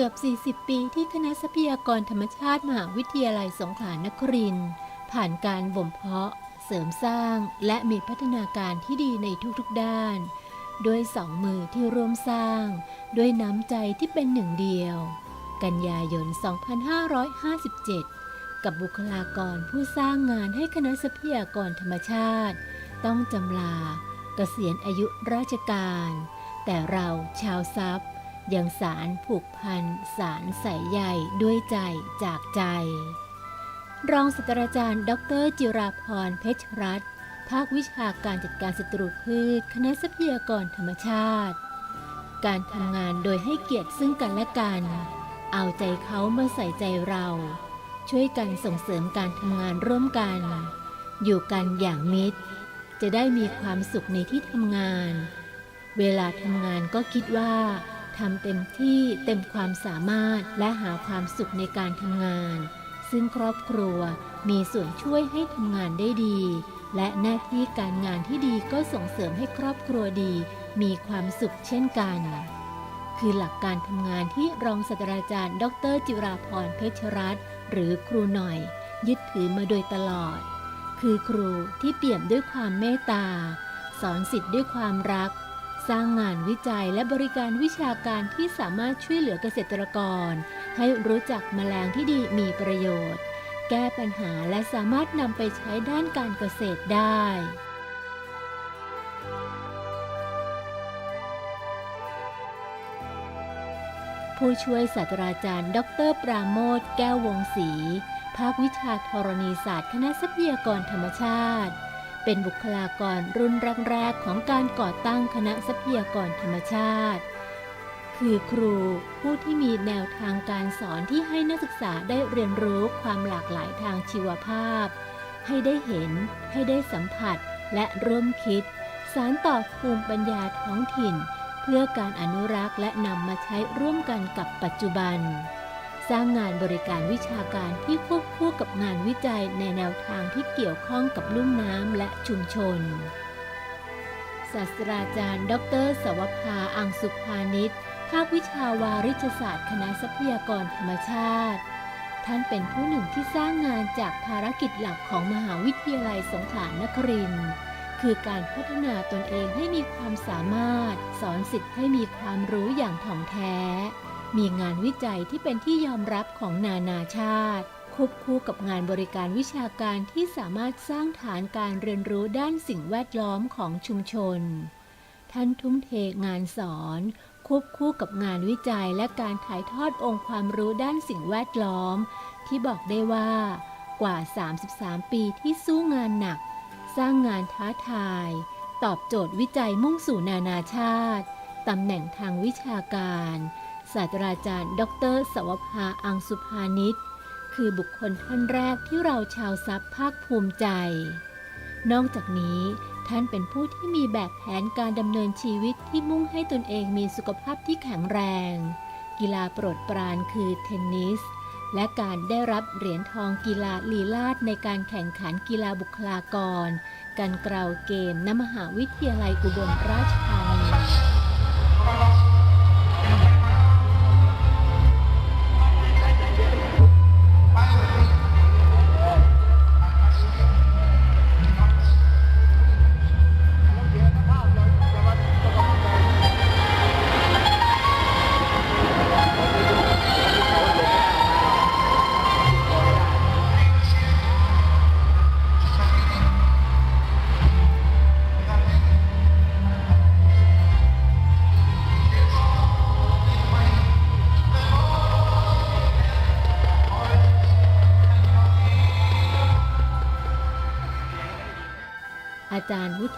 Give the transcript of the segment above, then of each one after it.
เกือบ 40 ปีที่คณะทรัพยากรธรรมชาติมหาวิทยาลัยสงขลานครินทร์ผ่านการบ่มเพาะ เสริมสร้าง และมีพัฒนาการที่ดีในทุกๆด้าน ด้วยสองมือที่ร่วมสร้าง ด้วยน้ำใจที่เป็นหนึ่งเดียว กันยายน 2557 กับบุคลากรผู้สร้างงานให้คณะทรัพยากรธรรมชาติ ต้องจำลาเกษียณอายุราชการ แต่เราชาวทรัพย์ ยังสารผูกพันสารใส่ใยด้วยใจจากใจ รองศาสตราจารย์ ดร จิราพรเพชรรัตน์ภาควิชาการจัดการศัตรูพืช คณะทรัพยากรธรรมชาติ การทำงานโดยให้เกียรติซึ่งกันและกัน เอาใจเขามาใส่ใจเรา ช่วยกันส่งเสริมการทำงานร่วมกัน อยู่กันอย่างมิตร จะได้มีความสุขในที่ทำงาน เวลาทำงานก็คิดว่า ทำเต็มที่เต็มความสามารถและหาความสุขในการทำงาน ซึ่งครอบครัวมีส่วนช่วยให้ทำงานได้ดี และหน้าที่การงานที่ดีก็ส่งเสริมให้ครอบครัวดี มีความสุขเช่นกัน คือหลักการทำงานที่รองศาสตราจารย์ ดร จิราพรเพชรรัตน์หรือครูหน่อย ยึดถือมาโดยตลอด คือครูที่เปี่ยมด้วยความเมตตา สอนสิทธิ์ด้วยความรัก สร้างงานวิจัยและบริการวิชาการที่สามารถช่วยเหลือเกษตรกร ให้รู้จักแมลงที่ดีมีประโยชน์ แก้ปัญหาและสามารถนำไปใช้ด้านการเกษตรได้ผู้ช่วยศาสตราจารย์ ดร ปราโมทแก้ววงศรี ภาควิชาธรณีศาสตร์ คณะทรัพยากรธรรมชาติ เป็นบุคลากรรุ่นแรกๆของการก่อตั้งคณะทรัพยากรธรรมชาติ คือครูผู้ที่มีแนวทางการสอนที่ให้นักศึกษาได้เรียนรู้ความหลากหลายทางชีวภาพ ให้ได้เห็น ให้ได้สัมผัสและร่วมคิด สารต่อภูมิปัญญาท้องถิ่น เพื่อการอนุรักษ์และนำมาใช้ร่วมกันกับปัจจุบัน สร้างงานบริการวิชาการที่ควบคู่กับงานวิจัยในแนวทางที่เกี่ยวข้องกับลุ่มน้ำและชุมชน ศาสตราจารย์ ดร สวภา อังสุภานิชภาควิชาวาริชศาสตร์คณะทรัพยากรธรรมชาติ ท่านเป็นผู้หนึ่งที่สร้างงานจากภารกิจหลักของมหาวิทยาลัยสงขลานครินทร์คือการพัฒนาตนเองให้มีความสามารถ สอนสิทธิ์ให้มีความรู้อย่างถ่องแท้ มีงานวิจัยที่เป็นที่ยอมรับของนานาชาติ ควบคู่กับงานบริการวิชาการที่สามารถสร้างฐานการเรียนรู้ด้านสิ่งแวดล้อมของชุมชน ท่านทุ่มเทงานสอน ควบคู่กับงานวิจัยและการถ่ายทอดองค์ความรู้ด้านสิ่งแวดล้อม ที่บอกได้ว่ากว่า 33 ปีที่สู้งานหนัก สร้างงานท้าทาย ตอบโจทย์วิจัยมุ่งสู่นานาชาติ ตำแหน่งทางวิชาการ ศาสตราจารย์ ดร สวภา อังสุภานิชคือบุคคลท่านแรกที่เราชาวซับภาคภูมิใจ นอกจากนี้ท่านเป็นผู้ที่มีแบบแผนการดำเนินชีวิตที่มุ่งให้ตนเองมีสุขภาพที่แข็งแรง กีฬาโปรดปรานคือเทนนิส และการได้รับเหรียญทองกีฬาลีลาดในการแข่งขันกีฬาบุคลากร การกราวเกมณมหาวิทยาลัยอุบลราชธานี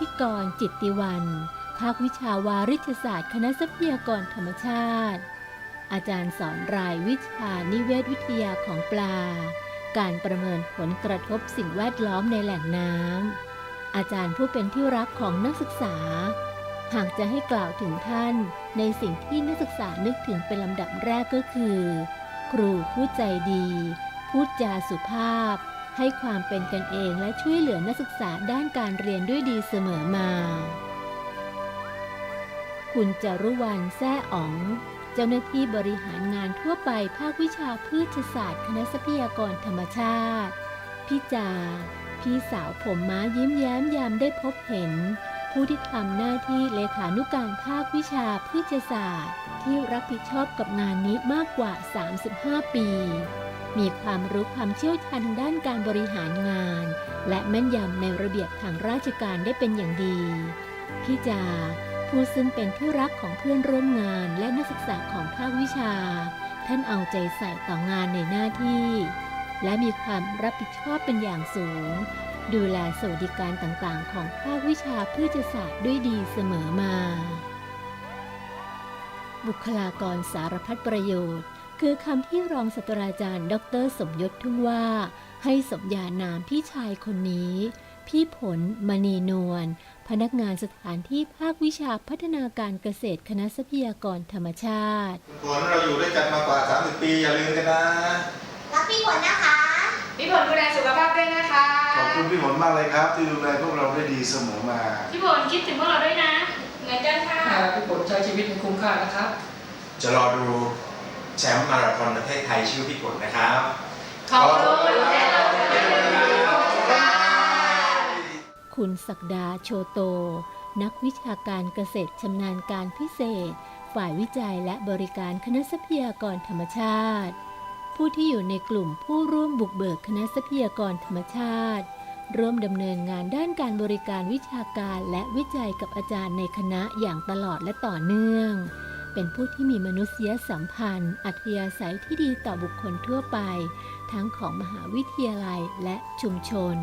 จารย์วุฒิกรจิตติวัน ภาควิชาวาริชศาสตร์คณะทรัพยากรธรรมชาติ อาจารย์สอนรายวิชานิเวศวิทยาของปลา การประเมินผลกระทบสิ่งแวดล้อมในแหล่งน้ำ อาจารย์ผู้เป็นที่รักของนักศึกษา หากจะให้กล่าวถึงท่านในสิ่งที่นักศึกษานึกถึงเป็นลำดับแรกก็คือ ครูผู้ใจดี พูดจาสุภาพ ให้ความเป็นกันเองและช่วยเหลือนักศึกษาด้านการเรียนด้วยดีเสมอมา คุณจารุวรรณแซ่อ๋อง เจ้าหน้าที่บริหารงานทั่วไปภาควิชาพืชศาสตร์ คณะทรัพยากรธรรมชาติ พี่จา พี่สาวผมม้ายิ้มแย้มยามได้พบเห็น ผู้ที่ทำหน้าที่เลขานุการภาควิชาพืชศาสตร์ ที่รับผิดชอบกับงานนี้มากกว่า 35 ปี มีความรู้ความเชี่ยวชาญทางด้านการบริหารงาน และแม่นยำในระเบียบทางราชการได้เป็นอย่างดี พี่จา ผู้ซึ่งเป็นที่รักของเพื่อนร่วมงานและนักศึกษาของภาควิชา ท่านเอาใจใส่ต่องานในหน้าที่ และมีความรับผิดชอบเป็นอย่างสูง ดูแลสวัสดิการต่างๆ ของภาควิชาพืชศาสตร์ด้วยดีเสมอมา บุคลากรสารพัดประโยชน์ คือคำที่รองศาสตราจารย์ ดร สมยศทุ่งว่า ให้สมญานามพี่ชายคนนี้ พี่ผลมณีนวลพนักงานสถานที่ภาควิชาพัฒนาการเกษตรคณะทรัพยากรธรรมชาติฝนเราอยู่ด้วยกันมากว่า 30 ปีอย่าลืมกันนะรักพี่ฝนนะคะ พี่ผลดูแลสุขภาพด้วยนะคะ ขอบคุณพี่ฝนมากเลยครับ ที่ดูแลพวกเราได้ดีเสมอมา พี่ผลคิดถึงพวกเราด้วยนะเหมือนกันค่ะอ่าพี่ผลใช้ชีวิตให้คุ้มค่านะครับ จะรอดู แชมป์มาราธอนประเทศไทยชื่อพี่ฝนนะครับ ขอบคุณคุณศักดาโชโต นักวิชาการเกษตรชำนาญการพิเศษ ฝ่ายวิจัยและบริการคณะทรัพยากรธรรมชาติ ผู้ที่อยู่ในกลุ่มผู้ร่วมบุกเบิกคณะทรัพยากรธรรมชาติ ร่วมดำเนินงานด้านการบริการวิชาการและวิจัยกับอาจารย์ในคณะอย่างตลอดและต่อเนื่อง เป็นผู้ที่มีมนุษยสัมพันธ์ อัธยาศัยที่ดีต่อบุคคลทั่วไป ทั้งของมหาวิทยาลัยและชุมชน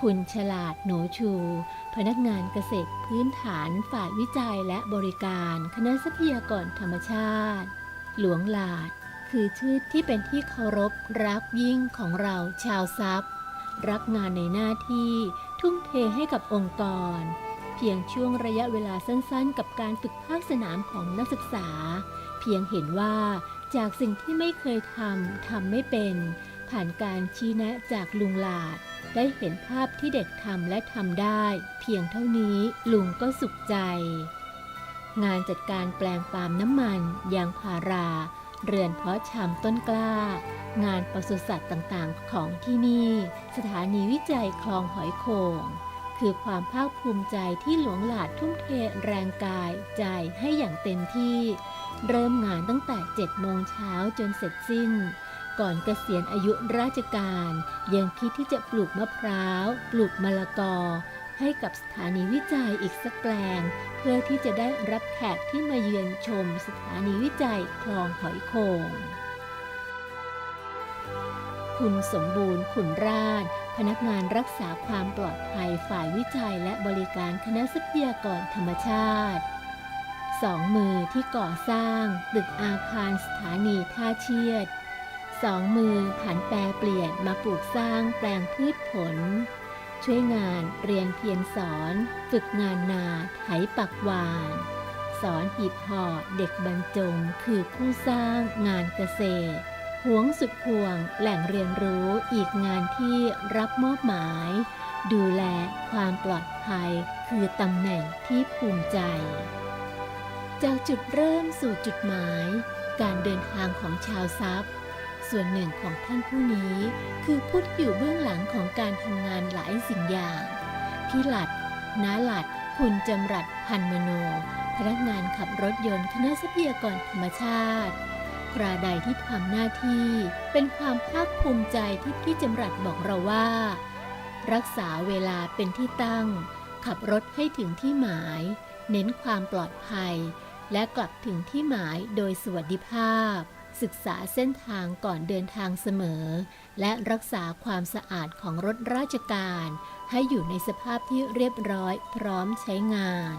คุณฉลาดหนูชู พนักงานเกษตรพื้นฐานฝ่ายวิจัยและบริการ คณะทรัพยากรธรรมชาติ หลวงหลาด คือชื่อที่เป็นที่เคารพรักยิ่งของเราชาวทรัพย์ รักงานในหน้าที่ทุ่มเทให้กับองค์กร เพียงช่วงระยะเวลาสั้นๆ กับการฝึกภาคสนามของนักศึกษา เพียงเห็นว่าจากสิ่งที่ไม่เคยทำทำไม่เป็น ผ่านการชี้แนะจากลุงหลาด ได้เห็นภาพที่เด็กทำและทำได้ เพียงเท่านี้ลุงก็สุขใจ งานจัดการแปลงปาล์มน้ำมันยางพารา เรือนเพาะชำต้นกล้า งานปศุสัตว์ต่างๆ ของที่นี่ สถานีวิจัยคลองหอยโขง คือความภาคภูมิใจที่หลวงหลาดทุ่มเทแรงกายใจให้อย่างเต็มที่ เริ่มงานตั้งแต่7โมงเช้าจนเสร็จสิ้น ก่อนเกษียณอายุราชการ ยังคิดที่จะปลูกมะพร้าว ปลูกมะละกอ ให้กับสถานีวิจัยอีกสักแปลง เพื่อที่จะได้รับแขกที่มาเยือนชมสถานีวิจัยคลองหอยโขงคุณสมบูรณ์ขุนราช พนักงานรักษาความปลอดภัยฝ่ายวิจัยและบริการคณะทรัพยากรธรรมชาติสองมือที่ก่อสร้างตึกอาคารสถานีท่าเชียดสองมือผันแปรเปลี่ยนมาปลูกสร้างแปลงพืชผล ช่วยงานเรียนเพียรสอน ฝึกงานนาไถปักหวาน สอนหีบห่อเด็กบรรจงคือผู้สร้างงานเกษตร หวงสุดห่วงแหล่งเรียนรู้อีกงานที่รับมอบหมาย ดูแลความปลอดภัยคือตำแหน่งที่ภูมิใจ จากจุดเริ่มสู่จุดหมาย การเดินทางของชาวทรัพย์ส่วนหนึ่งของท่านผู้นี้ คือผู้ที่อยู่เบื้องหลังของการทำงานหลายสิ่งอย่างพี่หลัดน้าหลัด คุณจำรัดพันมโน พนักงานขับรถยนต์คณะทรัพยากรธรรมชาติ คราใดที่ทำหน้าที่ เป็นความภาคภูมิใจที่พี่จำรัดบอกเราว่า รักษาเวลาเป็นที่ตั้ง ขับรถให้ถึงที่หมาย เน้นความปลอดภัย และกลับถึงที่หมายโดยสวัสดิภาพ ศึกษาเส้นทางก่อนเดินทางเสมอ และรักษาความสะอาดของรถราชการ ให้อยู่ในสภาพที่เรียบร้อยพร้อมใช้งาน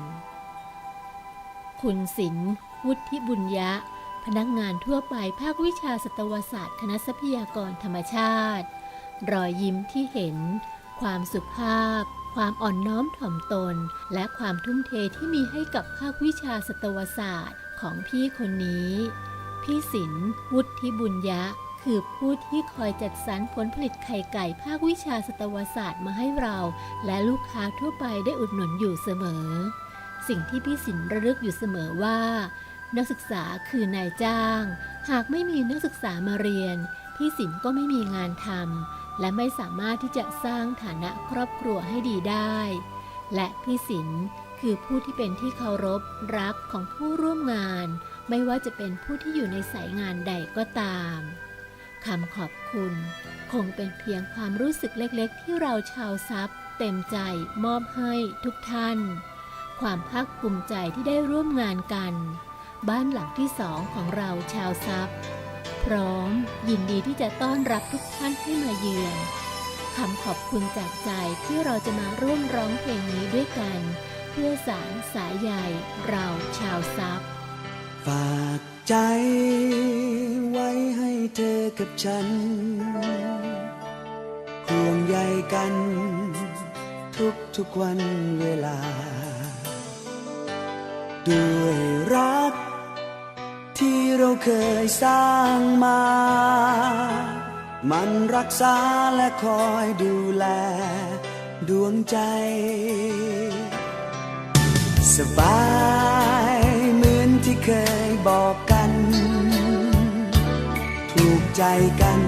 คุณศิลป์วุฒิบุญยะ พนักงานทั่วไปภาควิชาสตวศาสตร์ คณะทรัพยากรธรรมชาติ รอยยิ้มที่เห็น ความสุภาพ ความอ่อนน้อมถ่อมตน และความทุ่มเทที่มีให้กับภาควิชาสตวศาสตร์ของพี่คนนี้ พี่ศิลวุฒิบุญยะ คือผู้ที่คอยจัดสรรผลผลิตไข่ไก่ภาควิชาสตวศาสตร์มาให้เรา และลูกค้าทั่วไปได้อุดหนุนอยู่เสมอ สิ่งที่พี่ศิลระลึกอยู่เสมอว่า นักศึกษาคือนายจ้าง หากไม่มีนักศึกษามาเรียน พี่สินก็ไม่มีงานทำและไม่สามารถที่จะสร้างฐานะครอบครัวให้ดีได้ และพี่สินคือผู้ที่เป็นที่เคารพรักของผู้ร่วมงาน ไม่ว่าจะเป็นผู้ที่อยู่ในสายงานใดก็ตามคำขอบคุณ คงเป็นเพียงความรู้สึกเล็กๆ ที่เราชาวซับเต็มใจมอบให้ทุกท่าน ความภาคภูมิใจที่ได้ร่วมงานกัน บ้านหลังที่สองของเราชาวซับพร้อมยินดีที่จะต้อนรับทุกท่านให้มาเยือนคำขอบคุณจากใจที่เราจะมาร่วมร้องเพลงนี้ด้วยกัน เพื่อสารสายใยเราชาวซับฝากใจไว้ให้เธอกับฉัน ห่วงใยกัน ทุกทุกวันเวลา ด้วยรัก ที่เราเคยสร้างมา มันรักษาและคอยดูแล ดวงใจ สบายเหมือนที่เคยบอกกัน ถูกใจกัน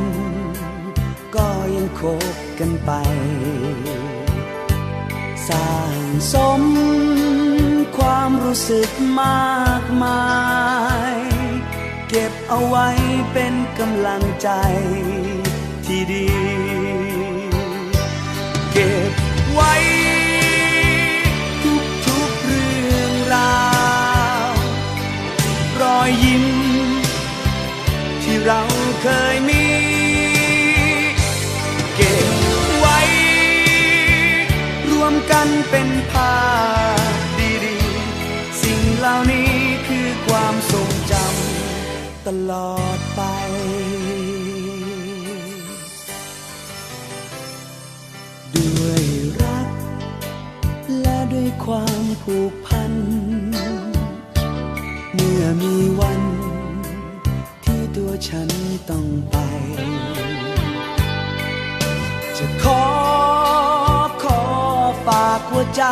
ก็ยังคบกันไป สร้างสมความรู้สึกมากมาย เก็บเอาไว้เป็นกำลังใจที่ดี เก็บไว้ทุกทุกเรื่องราว รอยยิ้ม ที่เราเคยมี เก็บไว้ รวมกันเป็นภาพ ความผูกพัน เมื่อมีวันที่ตัวฉันต้องไป จะขอขอฝากหัวใจ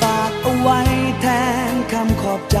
ฝากเอาไว้แทนคำขอบใจ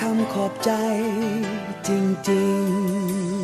คำขอบใจจริงๆ